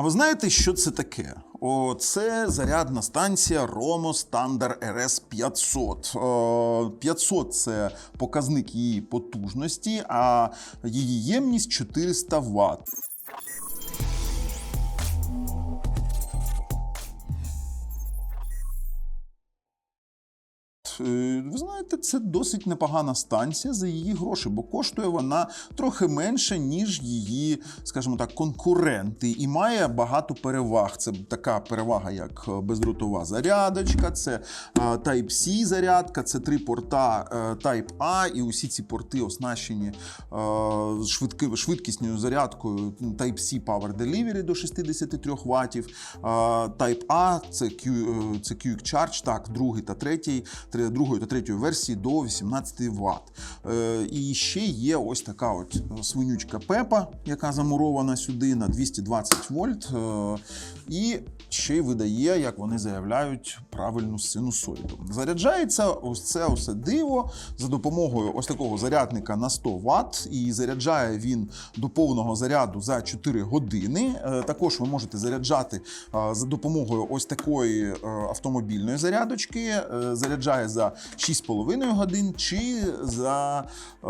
А ви знаєте, що це таке? О, це зарядна станція Romo Standard RS 500. О, 500 це показник її потужності, а її ємність 400 Вт. Ви знаєте, це досить непогана станція за її гроші, бо коштує вона трохи менше, ніж її, скажімо так, конкуренти, і має багато переваг. Це така перевага, як бездротова зарядочка, це е, Type-C зарядка, це три порта е, Type-A, і усі ці порти оснащені е, швидки, швидкісною зарядкою Type-C Power Delivery до 63 Вт. Type-A це, Q, е, це Quick Charge, так, другий та третій, тре- другої та третьої версії до 18 Вт. Е, І ще є ось така от свинючка Пепа, яка замурована сюди на 220 вольт. е, І ще й видає, як вони заявляють, правильну синусоїду. Заряджається ось це усе диво за допомогою ось такого зарядника на 100 Вт. І заряджає він до повного заряду за 4 години. Е, Також ви можете заряджати е, за допомогою ось такої е, автомобільної зарядочки. Е, Заряджає за 6,5 годин, чи за е,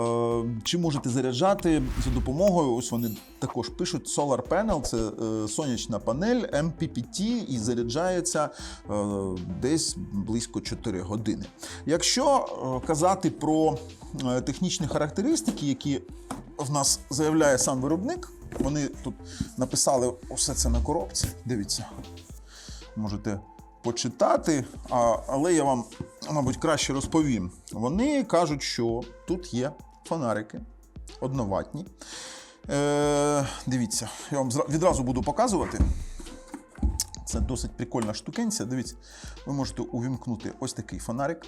чи можете заряджати за допомогою. Ось вони також пишуть Solar Panel, це е, сонячна панель MPPT, і заряджається е, десь близько 4 години. Якщо е, казати про е, технічні характеристики, які в нас заявляє сам виробник, вони тут написали усе це на коробці. Дивіться, можете почитати, але я вам, мабуть, краще розповім. Вони кажуть, що тут є фонарики одноватні. Е, дивіться, я вам відразу буду показувати. Це досить прикольна штукенця. Дивіться, ви можете увімкнути ось такий фонарик,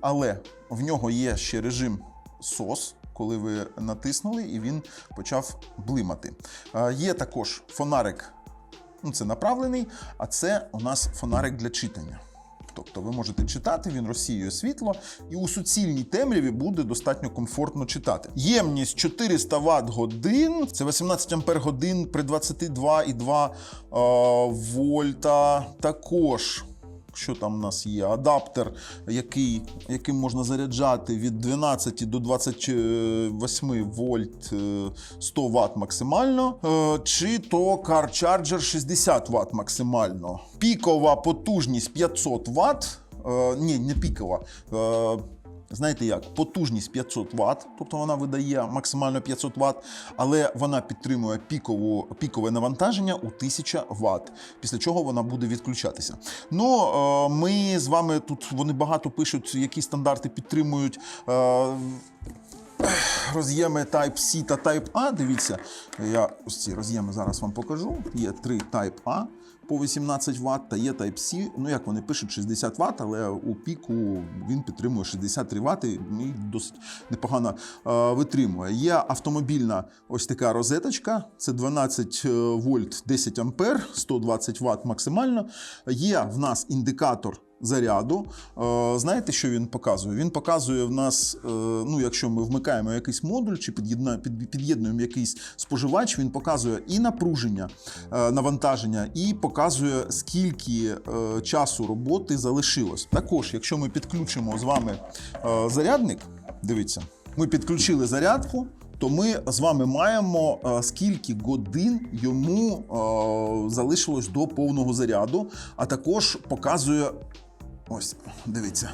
але в нього є ще режим SOS, коли ви натиснули, і він почав блимати. Е, Є також фонарик, ну це направлений, а це у нас фонарик для читання. Тобто ви можете читати, він розсіює світло, і у суцільній темряві буде достатньо комфортно читати. Ємність 400 Вт годин, це 18 ампер годин при 22,2 е, вольта. Також. Що там у нас є? Адаптер, який, яким можна заряджати від 12 до 28 вольт е, 100 Вт максимально, е, чи то Car Charger 60 Вт максимально. Пікова потужність 500 Вт. Е, Ні, не пікова. Е, Знаєте як, потужність 500 Вт, тобто вона видає максимально 500 Вт, але вона підтримує пікову, пікове навантаження у 1000 Вт, після чого вона буде відключатися. Ну, е, ми з вами тут вони багато пишуть, які стандарти підтримують. Е, Роз'єми Type-C та Type-A. Дивіться, я ось ці роз'єми зараз вам покажу. Є три Type-A по 18 Вт та є Type-C. Ну, як вони пишуть, 60 Вт, але у піку він підтримує 63 Вт і досить непогано е, витримує. Є автомобільна ось така розеточка, це 12 вольт 10 ампер, 120 Вт максимально. Є в нас індикатор заряду. Е, Знаєте, що він показує? Він показує в нас, е, ну, якщо ми вмикаємо якийсь модуль чи під'єднуємо якийсь споживач, він показує і напруження, е, навантаження, і показує, скільки часу роботи залишилось. Також, якщо ми підключимо з вами зарядник, дивіться, ми підключили зарядку. То ми з вами маємо скільки годин йому залишилось до повного заряду, а також показує Ось, дивіться.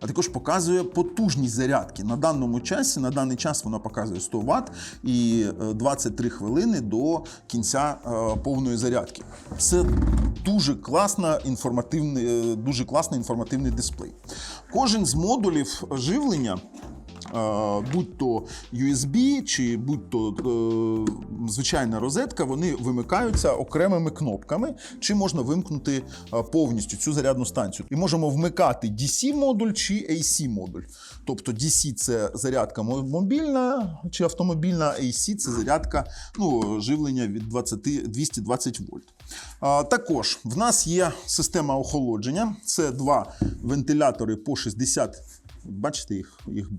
А також показує потужність зарядки. На даному часі, на даний час вона показує 100 Вт і е, 23 хвилини до кінця е, повної зарядки. Це дуже класна інформативний, е, дуже класний інформативний дисплей. Кожен з модулів живлення Е, будь то USB чи будь то е, звичайна розетка, вони вимикаються окремими кнопками, чи можна вимкнути е, повністю цю зарядну станцію. І можемо вмикати DC-модуль чи AC-модуль. Тобто DC це зарядка мобільна чи автомобільна, AC це зарядка ну, живлення від 20, 220 вольт. Також в нас є система охолодження. Це два вентилятори по 60 Бачите, їх, їх,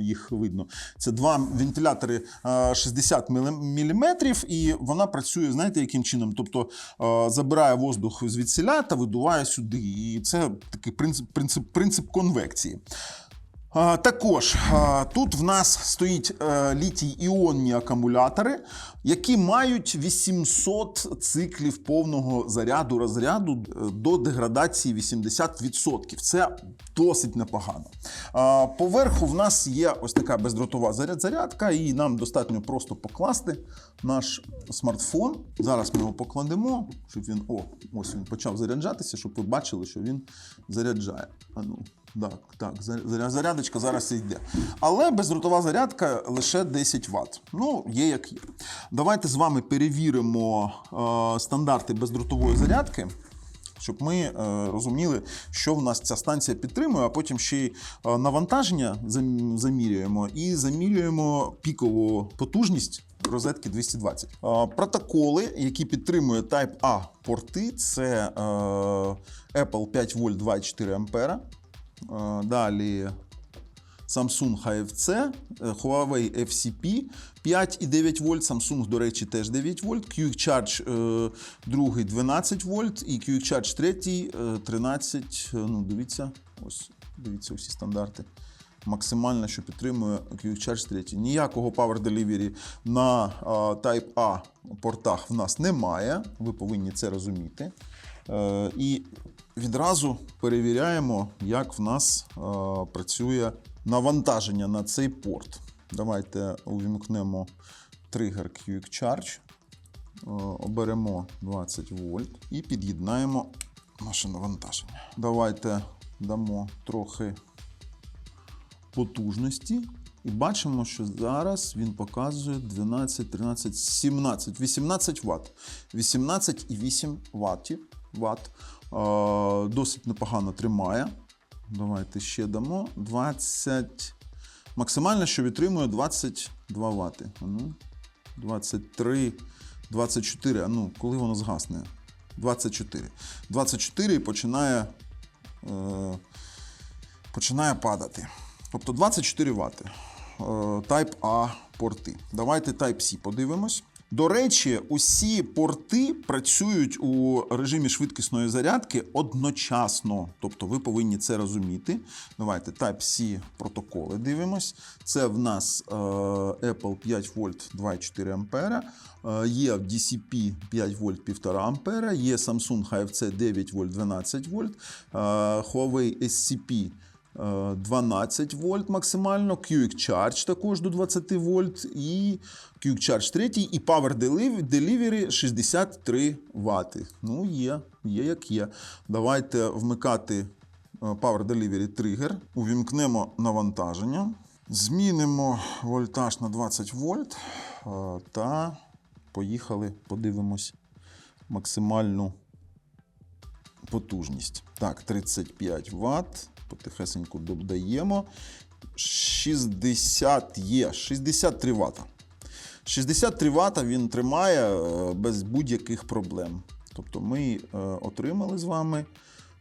їх видно. Це два вентилятори е, 60 мм, і вона працює, знаєте, яким чином? Тобто е, забирає воздух звідсіля та видуває сюди. І це такий принцип, принцип, принцип конвекції. Також тут в нас стоїть е, літій-іонні акумулятори, які мають 800 циклів повного заряду розряду е, до деградації 80%. Це досить непогано. Поверху в нас є ось така бездротова заряд зарядка, і нам достатньо просто покласти наш смартфон. Зараз ми його покладемо, щоб він. О, ось він почав заряджатися, щоб ви бачили, що він заряджає. А ну, так, так, зарядочка зараз йде. Але бездротова зарядка лише 10 Вт. Ну, є як є. Давайте з вами перевіримо е, стандарти бездротової зарядки. Щоб ми е, розуміли, що в нас ця станція підтримує, а потім ще й е, навантаження замірюємо і замірюємо пікову потужність розетки 220. Е, протоколи, які підтримує Type A порти, це е, Apple 5 вольт 2,4 ампера. Е, Далі Samsung HFC, е, Huawei FCP 5,9 вольт, Samsung, до речі, теж 9 вольт, Quick Charge е, другий 12 вольт і Quick Charge третій е, 13, е, ну дивіться, ось, дивіться усі стандарти. Максимально, що підтримує Quick Charge 3. Ніякого Power Delivery на е, Type A портах в нас немає. Ви повинні це розуміти. Е, І відразу перевіряємо, як в нас е, працює навантаження на цей порт. Давайте увімкнемо тригер Quick Charge, е, оберемо 20 вольт і під'єднаємо наше навантаження. Давайте дамо трохи потужності. І бачимо, що зараз він показує 12, 13, 17, 18 Вт. 18,8 Вт. Досить непогано тримає. Давайте ще дамо. 20. Максимально, що витримує 22 Вт. Ну, 23, 24. А ну, коли воно згасне? 24. 24 і починає, е, починає падати. Тобто 24 Вт. Е, Type A порти. Давайте Type C подивимось. До речі, усі порти працюють у режимі швидкісної зарядки одночасно. Тобто ви повинні це розуміти. Давайте Type-C протоколи дивимось. Це в нас е, Apple 5 вольт 2,4 ампера, е, є DCP 5 вольт 1,5 ампера, є Samsung HFC 9 вольт 12 вольт, е, Huawei SCP 12 вольт максимально, Quick Charge також до 20 вольт, і Quick Charge 3, і Power Delivery 63 Вт. Ну, є, є як є. Давайте вмикати е, Power Delivery тригер, увімкнемо навантаження, змінимо вольтаж на 20 вольт е, та поїхали, подивимось максимальну потужність. Так, 35 Вт. Потихесеньку додаємо. 60 є, 63 Вт. 63 Вт він тримає е, без будь-яких проблем. Тобто ми е, отримали з вами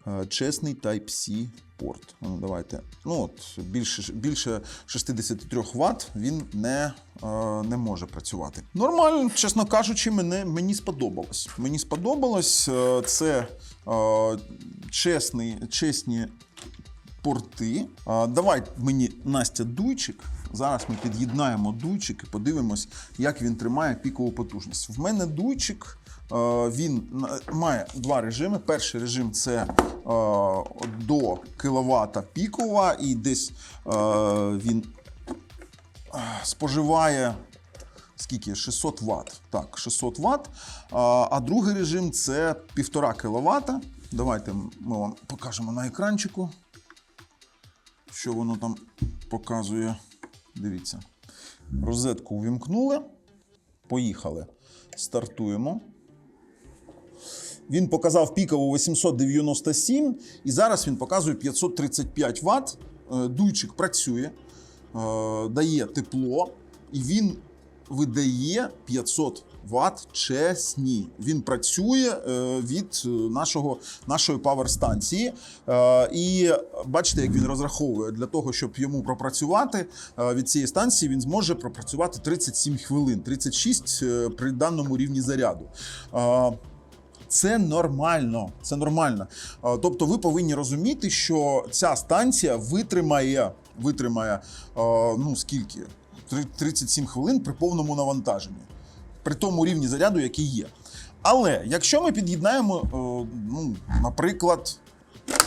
е, чесний Type-C порт. Ну, давайте. Ну, от, більше, більше 63 Вт він не, не може працювати. Нормально, чесно кажучи, мене, мені сподобалось. Мені сподобалось. Це чесний, чесні порти. А, Давай мені Настя дуйчик. Зараз ми під'єднаємо дуйчик і подивимось, як він тримає пікову потужність. В мене дуйчик. Він має два режими. Перший режим це до кіловата пікова, і десь він споживає скільки? 600 Вт. Так, 600 Вт. А другий режим це 1,5 кВт. Давайте ми вам покажемо на екранчику, що воно там показує. Дивіться. Розетку увімкнули. Поїхали. Стартуємо. Він показав пікову 897, і зараз він показує 535 Вт. Е, Дуйчик працює, е, дає тепло, і він видає 500 Вт чесні. Він працює е, від е, нашого, нашої павер-станції. Е, І бачите, як він розраховує для того, щоб йому пропрацювати від цієї станції, він зможе пропрацювати 37 хвилин, 36 е, при даному рівні заряду. Це нормально. Це нормально. Тобто, ви повинні розуміти, що ця станція витримає, витримає ну скільки? 37 хвилин при повному навантаженні, при тому рівні заряду, який є. Але якщо ми під'єднаємо, е, ну, наприклад,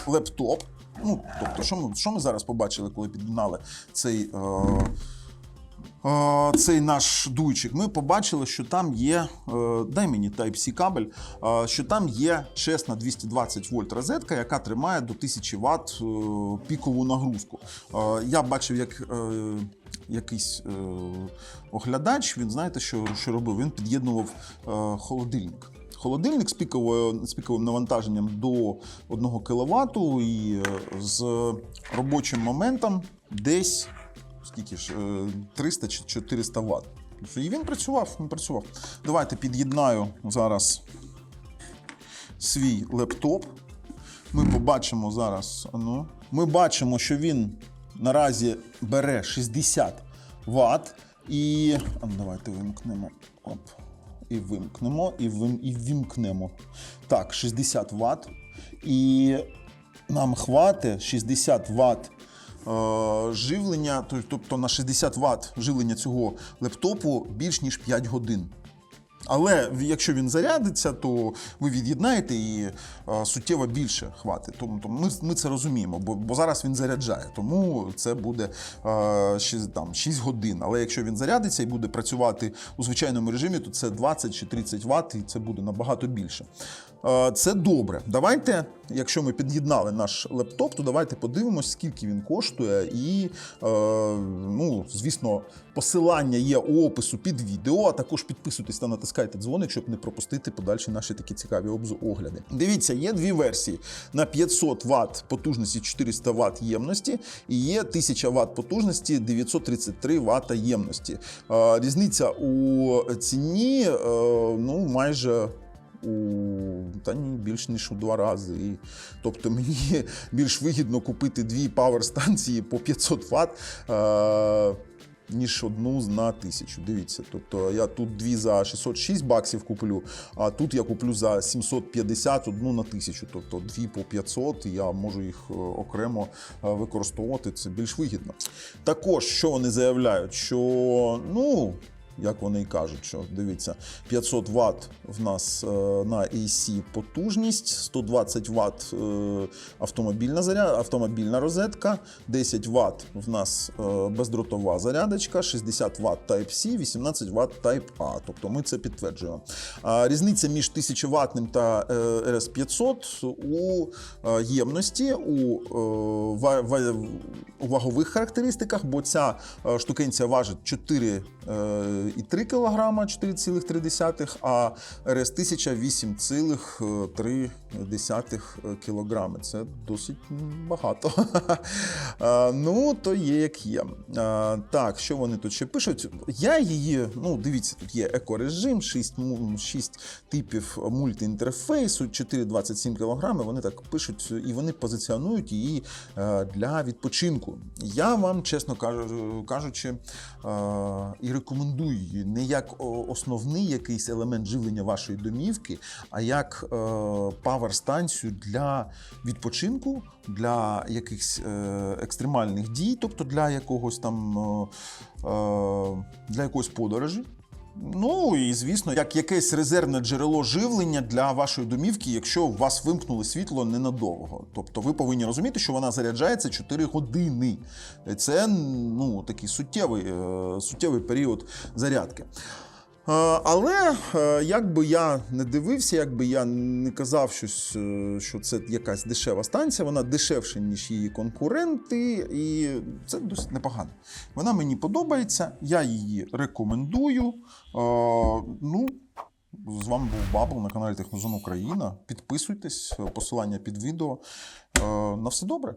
лептоп. Ну, тобто, що ми, що ми зараз побачили, коли під'єднали цей. Е, цей наш дуйчик, ми побачили, що там є, е, дай мені Type-C кабель, е, що там є чесна 220 вольт розетка, яка тримає до 1000 Вт е, пікову нагрузку. Е, Я бачив, як е, якийсь е, оглядач, він знаєте, що, що робив? Він під'єднував е, холодильник. Холодильник з, піковою, з піковим навантаженням до 1 кВт і е, з робочим моментом десь скільки ж, е, 300 чи 400 Вт. І він працював, він працював. Давайте під'єднаю зараз свій лептоп. Ми побачимо зараз. Ну, ми бачимо, що він наразі бере 60 Вт. І а, ну, давайте вимкнемо. Оп. І вимкнемо, і, вим, і вімкнемо. Так, 60 Вт. І нам хватить 60 Вт е, живлення, то- тобто на 60 Вт живлення цього лептопу більш ніж 5 годин. Але якщо він зарядиться, то ви від'єднаєте і е, суттєво більше хватить. Тому, тому ми, ми це розуміємо, бо, бо зараз він заряджає, тому це буде е, 6, там, 6 годин. Але якщо він зарядиться і буде працювати у звичайному режимі, то це 20 чи 30 Вт, і це буде набагато більше. Це добре. Давайте, якщо ми під'єднали наш лептоп, то давайте подивимось, скільки він коштує. І, е, ну, звісно, посилання є у опису під відео, а також підписуйтесь та натискайте дзвоник, щоб не пропустити подальші наші такі цікаві огляди. Дивіться, є дві версії: на 500 Вт потужності 400 Вт ємності, і є 1000 Вт потужності 933 Вт ємності. Е, Різниця у ціні е, ну, майже у та ні, більш ніж у два рази. І, тобто мені більш вигідно купити дві пауер-станції по 500 Вт. Е, ніж одну на тисячу. Дивіться, тобто я тут дві за 606 баксів куплю, а тут я куплю за 750 одну на тисячу. Тобто дві по 500, і я можу їх е, окремо е, використовувати. Це більш вигідно. Також що вони заявляють, що ну. Як вони і кажуть, що дивіться, 500 Вт в нас е, на AC потужність, 120 Вт е, автомобільна заряд, автомобільна розетка, 10 Вт в нас е, бездротова зарядочка, 60 Вт Type-C, 18 Вт Type-A. Тобто ми це підтверджуємо. А різниця між 1000 ватним та е, RS500 у ємності, у, ва- ва- вагових характеристиках, бо ця штукенція важить 4 і 3 кг, 4,3, а РС 1000 8,3 кг. Це досить багато. Е, Ну, то є як є. Е, Так, що вони тут ще пишуть? Я її, ну, дивіться, тут є екорежим, 6, 6 типів мультиінтерфейсу, 4,27 кг. Вони так пишуть і вони позиціонують її е, для відпочинку. Я вам, чесно кажучи, і рекомендую не як основний якийсь елемент живлення вашої домівки, а як е, павер-станцію для відпочинку, для якихось е, екстремальних дій, тобто для якогось там е, для якоїсь подорожі. Ну і звісно, як якесь резервне джерело живлення для вашої домівки, якщо у вас вимкнули світло ненадовго. Тобто ви повинні розуміти, що вона заряджається 4 години. Це ну такий суттєвий, е, суттєвий період зарядки. Е, Але е, як би я не дивився, як би я не казав щось, е, що це якась дешева станція, вона дешевша, ніж її конкуренти, і це досить непогано. Вона мені подобається, я її рекомендую. Ну, з вами був Бабл на каналі Технозон Україна. Підписуйтесь, посилання під відео. На все добре.